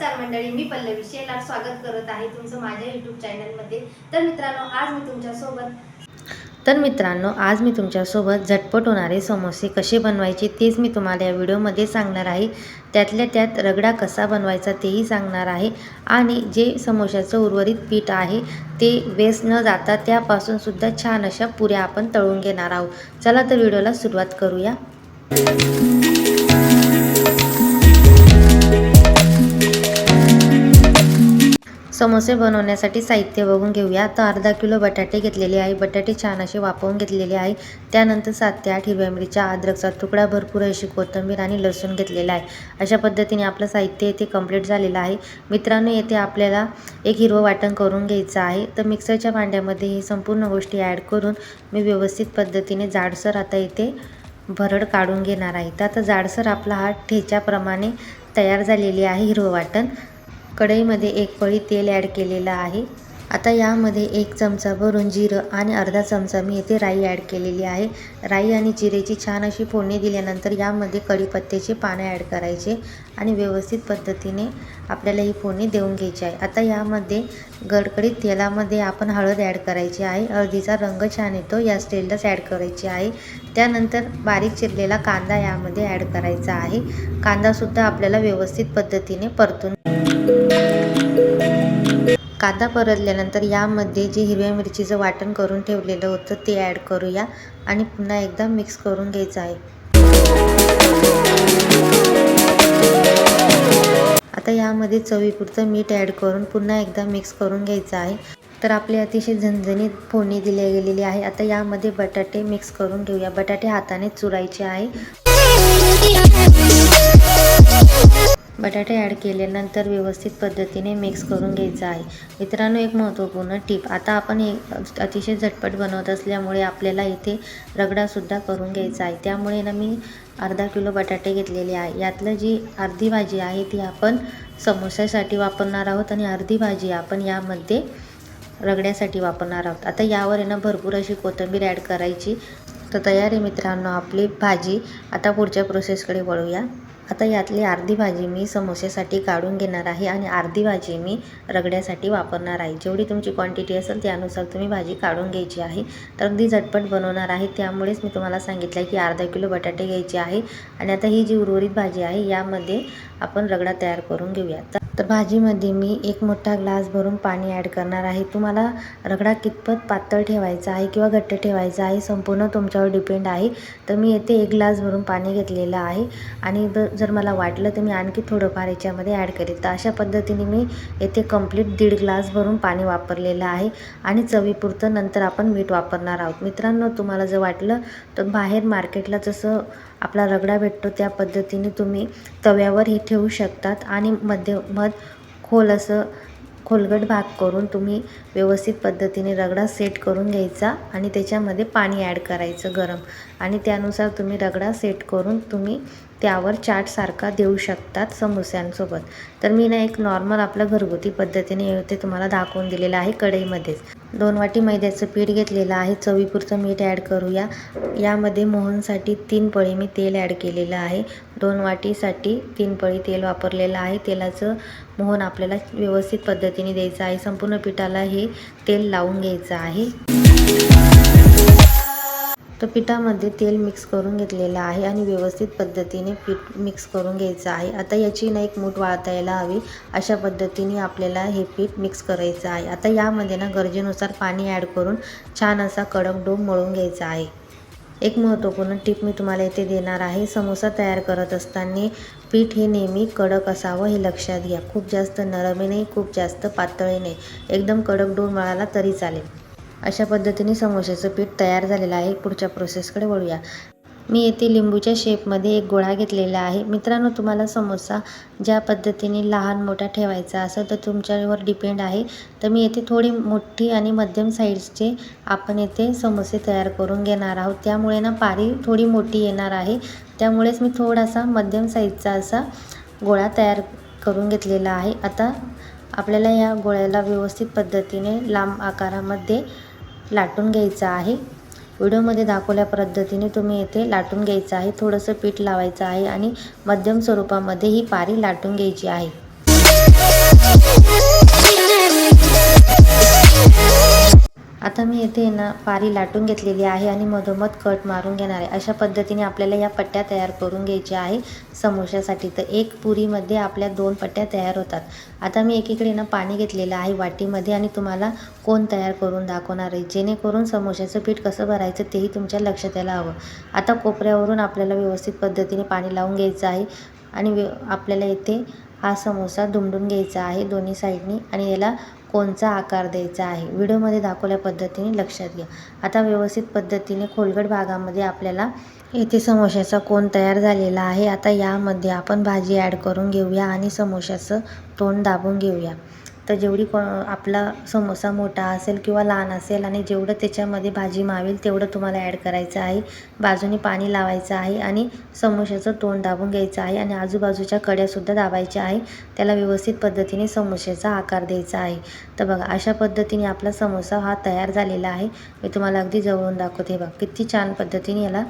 नमस्कार मंडळी मी पल्लवी शेलार स्वागत करत आहे तुमचं माझ्या यूट्यूब चॅनलमध्ये तर मित्रांनो आज मी तुमच्यासोबत तर मित्रांनो आज मी तुमच्यासोबत झटपट होणारे समोसे कसे बनवायचे तेच मी तुम्हाला या व्हिडिओमध्ये सांगणार आहे. त्यातल्या त्यात रगडा कसा बनवायचा तेही सांगणार आहे. आणि जे समोशाचं उर्वरित पीठ आहे ते वेस्ट न जाता त्यापासून सुद्धा छान अशा पुऱ्या आपण तळून घेणार आहोत. चला तर व्हिडिओला सुरुवात करूया. समोसे बनवण्यासाठी साहित्य बघून घेऊया. तर अर्धा किलो बटाटे घेतलेले आहे. बटाटे छान असे वापरून घेतलेले आहे. त्यानंतर सात ते आठ हिरव्या मिरच्या अद्रकचा तुकडा भरपूर अशी कोथिंबीर आणि लसूण घेतलेला आहे. अशा पद्धतीने आपलं साहित्य येथे कंप्लीट झालेलं आहे. मित्रांनो येथे आपल्याला एक हिरवं वाटण करून घ्यायचं आहे. तर मिक्सरच्या भांड्यामध्ये ही संपूर्ण गोष्टी ॲड करून मी व्यवस्थित पद्धतीने जाडसर आता येथे भरड काढून घेणार आहे. तर आता जाडसर आपला हा ठेच्याप्रमाणे तयार झालेली आहे हिरवं वाटण. कढईमध्ये एक पळी तेल ॲड केलेलं आहे. आता यामध्ये एक चमचा भरून जिरं आणि अर्धा चमचा मी येथे राई ॲड केलेली आहे. राई आणि जिरेची छान अशी फोडणी दिल्यानंतर यामध्ये कढीपत्त्याचे पानं ॲड करायचे आणि व्यवस्थित पद्धतीने आपल्याला ही फोडणी देऊन घ्यायची आहे. आता यामध्ये गडकडीत तेलामध्ये आपण हळद ॲड करायची आहे. हळदीचा रंग छान येतो. या स्टेललाच ॲड करायची आहे. त्यानंतर बारीक चिरलेला कांदा यामध्ये ॲड करायचा आहे. कांदासुद्धा आपल्याला व्यवस्थित पद्धतीने परतून कांदा परतल्यानंतर यामध्ये जे हिरव्या मिरचीचं वाटण करून ठेवलेलं होतं ते ॲड करूया आणि पुन्हा एकदा मिक्स करून घ्यायचं आहे. आता यामध्ये चवीपुरतं मीठ ॲड करून पुन्हा एकदा मिक्स करून घ्यायचं आहे. तर आपली अतिशय झणझणीत फोडणी दिली गेलेली आहे. आता यामध्ये बटाटे मिक्स करून घेऊया. बटाटे हाताने चुरायचे आहे. बटाटे ॲड केल्यानंतर व्यवस्थित पद्धतीने मिक्स करून घ्यायचं आहे. मित्रांनो एक महत्त्वपूर्ण टीप. आता आपण एक अतिशय झटपट बनवत असल्यामुळे आपल्याला इथे रगडासुद्धा करून घ्यायचा आहे. त्यामुळे ना मी अर्धा किलो बटाटे घेतलेले आहे. यातलं जी अर्धी भाजी आहे ती आपण समोस्यासाठी वापरणार आहोत आणि अर्धी भाजी आपण यामध्ये रगड्यासाठी वापरणार आहोत. आता यावर आहे ना भरपूर अशी कोथिंबीर ॲड करायची. तर तयार आहे मित्रांनो आपली भाजी. आता पुढच्या प्रोसेसकडे वळूया. आता यातली अर्धी भाजी मी समोसेसाठी काढून घेणार आहे आणि अर्धी भाजी मी रगड्यासाठी वापरणार आहे. जेवढी तुमची क्वांटिटी असेल त्यानुसार तुम्ही भाजी काढून घ्यायची आहे. तर अगदी झटपट बनवणार आहे. त्यामुळेच मी तुम्हाला सांगितलं आहे की अर्धा किलो बटाटे घ्यायचे आहे. आणि आता ही जी उर्वरित भाजी आहे यामध्ये आपण रगडा तयार करून घेऊया. तर भाजीमध्ये मी एक मोठा ग्लास भरून पाणी ॲड करणार आहे. तुम्हाला रगडा कितपत पातळ ठेवायचा आहे किंवा घट्ट ठेवायचा आहे संपूर्ण तुमच्यावर डिपेंड आहे. तर मी येथे एक ग्लास भरून पाणी घेतलेलं आहे आणि जर मला वाटलं तर मी आणखी थोडंफार याच्यामध्ये ॲड करेल. तर अशा पद्धतीने मी येथे कंप्लीट दीड ग्लास भरून पाणी वापरलेलं आहे आणि चवीपुरतं नंतर आपण मीठ वापरणार आहोत. मित्रांनो तुम्हाला जर वाटलं तर बाहेर मार्केटला जसं आपला रगडा भेटतो त्या पद्धतीने तुम्ही तव्यावर हे ठेवू शकतात आणि मध्य मध खोल असं खोलगट भाग करून तुम्ही व्यवस्थित पद्धतीने रगडा सेट करून घ्यायचा आणि त्याच्यामध्ये पाणी ॲड करायचं गरम. आणि त्यानुसार तुम्ही रगडा सेट करून तुम्ही त्यावर चाटसारखा देऊ शकतात समोस्यांसोबत. तर मी ना एक नॉर्मल आपलं घरगुती पद्धतीने ते तुम्हाला दाखवून दिलेलं आहे कढईमध्येच. दोन वाटी मैद्याचं पीठ घेतलेलं आहे. चवीपुरतं मीठ ॲड करूया. यामध्ये मोहनसाठी तीन पळी मी तेल ॲड केलेलं आहे. दोन वाटीसाठी तीन पळी तेल वापरलेलं आहे. तेलाचं मोहन आपल्याला व्यवस्थित पद्धतीने द्यायचं आहे. संपूर्ण पिठाला हे तेल लावून घ्यायचं आहे. तर पिठामध्ये तेल मिक्स करून घेतलेलं आहे आणि व्यवस्थित पद्धतीने पीठ मिक्स करून घ्यायचं आहे. आता याची ना एक मूठ वाळता यायला हवी. अशा पद्धतीने आपल्याला हे पीठ मिक्स करायचं आहे. आता यामध्ये ना गरजेनुसार पाणी ॲड करून छान असा कडक डो मळून घ्यायचा आहे. एक महत्त्वपूर्ण टिप मी तुम्हाला इथे देणार आहे. समोसा तयार करत असताना पीठ हे नेहमी कडक असावं हे लक्षात घ्या. खूप जास्त नरमही नाही खूप जास्त पातळी नाही. एकदम कडक डो मळाला तरी चालेल. अशा पद्धतीने समोश्याचं पीठ तयार झालेलं आहे. पुढच्या प्रोसेसकडे वळूया. मी येथे लिंबूच्या शेपमध्ये एक गोळा घेतलेला आहे. मित्रांनो तुम्हाला समोसा ज्या पद्धतीने लहान मोठा ठेवायचा असेल तर तुमच्यावर डिपेंड आहे. तर मी येथे थोडी मोठी आणि मध्यम साईजचे आपण येथे समोसे तयार करून घेणार आहोत. त्यामुळे ना पारी थोडी मोठी येणार आहे. त्यामुळेच मी थोडासा मध्यम साईजचा असा गोळा तयार करून घेतलेला आहे. आता आपल्याला या गोळ्याला व्यवस्थित पद्धतीने लांब आकारामध्ये लाटून घ्यायचं आहे. व्हिडिओमध्ये दाखवल्या पद्धतीने तुम्ही येथे लाटून घ्यायचं आहे. थोडंसं पीठ लावायचं आहे आणि मध्यम स्वरूपामध्ये ही पारी लाटून घ्यायची आहे. आता मी येथे ना पारी लाटून घेतलेली आहे आणि मधोमध कट मारून घेणार आहे. अशा पद्धतीने आपल्याला या पट्ट्या तयार करून घ्यायच्या आहे. समोश्यासाठी तर एक पुरीमध्ये आपल्या दोन पट्ट्या तयार होतात. आता मी एकीकडे ना पाणी घेतलेलं आहे वाटीमध्ये आणि तुम्हाला कोण तयार करून दाखवणार आहे. जेणेकरून समोश्याचं पीठ कसं भरायचं तेही तुमच्या लक्षात यायला हवं. आता कोपऱ्यावरून आपल्याला व्यवस्थित पद्धतीने पाणी लावून घ्यायचं आहे आणि व्य आपल्याला येथे हा समोसा दुमडून घ्यायचा आहे दोन्ही साईडनी आणि याला कोणचा आकार द्यायचा आहे? व्हिडिओमध्ये दाखवल्या पद्धतीने लक्षात घ्या. आता व्यवस्थित पद्धतीने खोलगट भागामध्ये आपल्याला येथे समोश्याचा कोण तयार झालेला आहे. आता यामध्ये आपण भाजी ॲड करून घेऊया आणि समोश्याचं तोंड दाबून घेऊया. तर जेवढी को आपला समोसा मोठा असेल किंवा लहान असेल आणि जेवढं त्याच्यामध्ये भाजी मावेल तेवढं तुम्हाला ॲड करायचं आहे. बाजूने पाणी लावायचं आहे आणि समोश्याचं तोंड दाबून घ्यायचं आहे आणि आजूबाजूच्या कड्यासुद्धा दाबायच्या आहे. त्याला व्यवस्थित पद्धतीने समोश्याचा आकार द्यायचा आहे. तर बघा अशा पद्धतीने आपला समोसा हा तयार झालेला आहे. मी तुम्हाला अगदी जवळून दाखवते. बघा किती छान पद्धतीने याला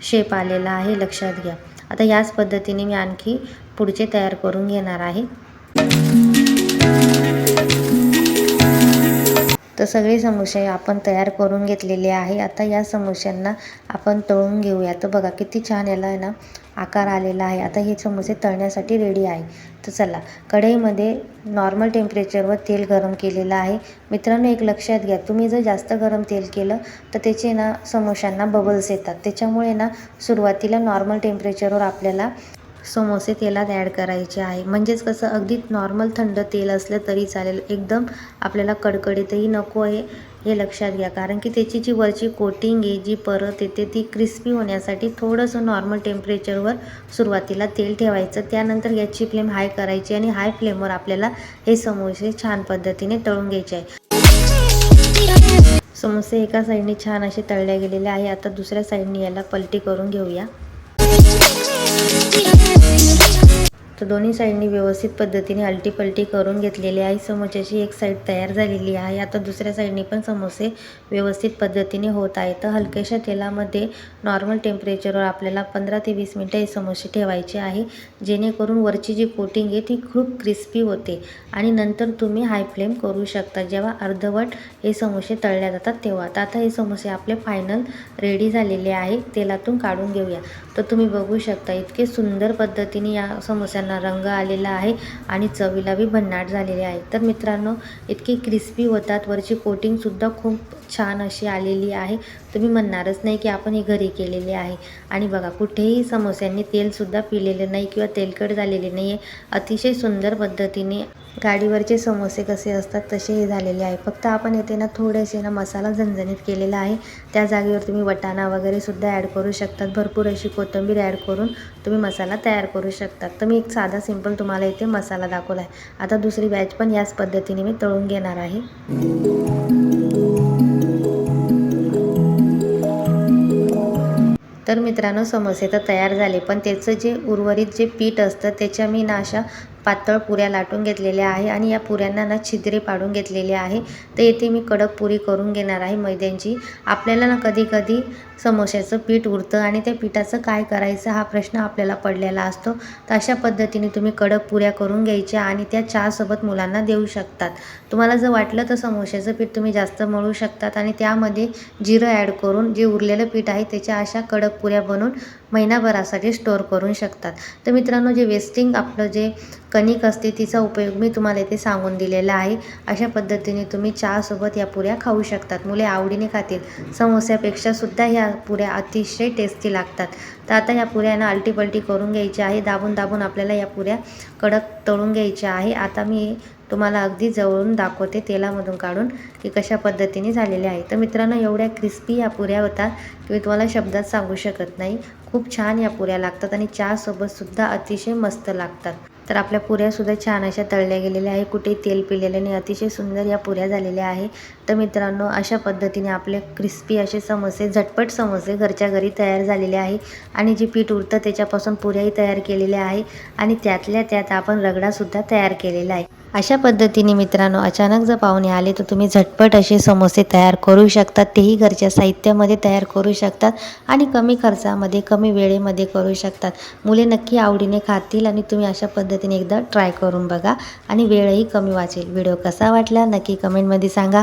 शेप आलेला आहे. लक्षात घ्या. आता याच पद्धतीने मी आणखी पुढचे तयार करून घेणार आहे. तर सगळे समोसे आपण तयार करून घेतलेले आहे. आता या समोश्यांना आपण तळून घेऊया. तर बघा किती छान याला आहे ना आकार आलेला आहे. आता हे समोसे तळण्यासाठी रेडी आहे. तर चला कढईमध्ये नॉर्मल टेम्परेचरवर तेल गरम केलेलं आहे. मित्रांनो एक लक्षात घ्या तुम्ही जर जास्त गरम तेल केलं तर त्याचे ना समोश्यांना बबल्स येतात. त्याच्यामुळे ना सुरुवातीला नॉर्मल टेम्परेचरवर आपल्याला समोसे तेलात ॲड करायचे आहे. म्हणजेच कसं अगदी नॉर्मल थंड तेल असलं तरी चालेल. एकदम आपल्याला कडकडीतही नको आहे हे लक्षात घ्या. कारण की त्याची जी वरची कोटिंग आहे जी परत येते ती क्रिस्पी होण्यासाठी थोडंसं नॉर्मल टेम्परेचरवर सुरुवातीला तेल ठेवायचं. त्यानंतर गॅसची फ्लेम हाय करायची आणि हाय फ्लेमवर आपल्याला हे समोसे छान पद्धतीने तळून घ्यायचे आहे. समोसे एका साईडने छान असे तळले गेलेले आहे. आता दुसऱ्या साईडने याला पलटी करून घेऊया. Thank you. तर दोन्ही साईडनी व्यवस्थित पद्धतीने अल्टीपलटी करून घेतलेली आहे. समोश्याची एक साईड तयार झालेली आहे. आता दुसऱ्या साईडनी पण समोसे व्यवस्थित पद्धतीने होत आहे तर हलक्याशा तेलामध्ये नॉर्मल टेम्परेचरवर आपल्याला पंधरा ते वीस मिनटं हे समोसे ठेवायचे आहे. जेणेकरून वरची जी कोटिंग आहे ती खूप क्रिस्पी होते. आणि नंतर तुम्ही हाय फ्लेम करू शकता. जेव्हा अर्धवट हे समोसे तळल्या जातात तेव्हा. तर आता हे समोसे आपले फायनल रेडी झालेले आहे. तेलातून काढून घेऊया. तर तुम्ही बघू शकता इतके सुंदर पद्धतीने या समोस्यांना रंग आलेला आहे आणि चवीला बी भन्नाट झालेले आहे. तर मित्रांनो इतकी क्रिस्पी होतात. वरची कोटिंगसुद्धा खूप छान अशी आलेली आहे. तुम्ही म्हणणारच नाही की आपण हे घरी केलेले आहे. आणि बघा कुठेही समोस्यांनी तेलसुद्धा पिलेलं नाही किंवा तेलकट झालेले नाही आहे अतिशय सुंदर पद्धतीने गाडीवरचे समोसे कसे असतात तसे हे झालेले आहे. फक्त आपण येथे ना थोडेसे ना मसाला झणझणीत केलेला आहे. त्या जागेवर तुम्ही वटाणा वगैरे सुद्धा ॲड करू शकतात. भरपूर अशी कोथिंबीर ॲड करून तुम्ही मसाला तयार करू शकतात. तर मी एक साधा सिंपल तुम्हाला इथे मसाला दाखवला आहे आता दुसरी बॅच पण याच पद्धतीने मी तळून घेणार आहे. तर मित्रांनो समोसे तर तयार झाले पण त्याचं जे उर्वरित जे पीठ असतं त्याच्या मी ना अशा पातळ पुऱ्या लाटून घेतलेल्या आहे आणि या पुऱ्यांना ना छिद्रे पाडून घेतलेले आहे. तर येथे मी कडक पुरी करून घेणार आहे मैद्यांची. आपल्याला ना कधी कधी समोश्याचं पीठ उरतं आणि त्या पिठाचं काय करायचं हा प्रश्न आपल्याला पडलेला असतो. तर अशा पद्धतीने तुम्ही कडक पुऱ्या करून घ्यायच्या आणि त्या चहासोबत मुलांना देऊ शकतात. तुम्हाला जर वाटलं तर समोश्याचं पीठ तुम्ही जास्त मळू शकतात आणि त्यामध्ये जिरं ॲड करून जे उरलेलं पीठ आहे त्याच्या अशा कडक पुऱ्या बनवून महिनाभरासाठी स्टोअर करू शकतात. तर मित्रांनो जे वेस्टिंग आपलं जे कणिक असते तिचा उपयोग मी तुम्हाला इथे सांगून दिलेला आहे. अशा पद्धतीने तुम्ही चहासोबत या पुऱ्या खाऊ शकतात. मुले आवडीने खातील. समोस्यापेक्षा सुद्धा ह्या पुऱ्या अतिशय टेस्टी लागतात. तर आता या पुऱ्यांना अल्टीपल्टी करून घ्यायची आहे. दाबून दाबून आपल्याला या पुऱ्या कडक तळून घ्यायच्या आहे. आता मी तुम्हाला अगदी जवळून दाखवते तेलामधून काढून की कशा पद्धतीने झालेले आहे तर मित्रांनो एवढ्या क्रिस्पी या पुऱ्या होतात की मी तुम्हाला शब्दात सांगू शकत नाही. खूप छान या पुऱ्या लागतात आणि चहासोबतसुद्धा अतिशय मस्त लागतात. तर आपल्या पुऱ्यासुद्धा छान अशा तळल्या गेलेल्या आहे. कुठे तेल पिलेलं नाही. अतिशय सुंदर या पुऱ्या झालेल्या आहे. तर मित्रांनो अशा पद्धतीने आपले क्रिस्पी असे समोसे झटपट समोसे घरच्या घरी तयार झालेले आहे. आणि जे पीठ उरतं त्याच्यापासून पुऱ्याही तयार केलेल्या आहे. आणि त्यातल्या त्यात आपण रगडासुद्धा तयार केलेला आहे. अशा पद्धतीने मित्रांनो अचानक जर पाहुणे आले तर तुम्ही झटपट असे समोसे तयार करू शकतात तेही घरच्या साहित्यामध्ये तयार करू शकतात आणि कमी खर्चामध्ये कमी वेळेमध्ये करू शकतात. मुले नक्की आवडीने खातील आणि तुम्ही अशा पद्धतीने एकदा ट्राय करून बघा. आणि वेळही कमी वाचेल. व्हिडिओ कसा वाटला नक्की कमेंटमध्ये सांगा.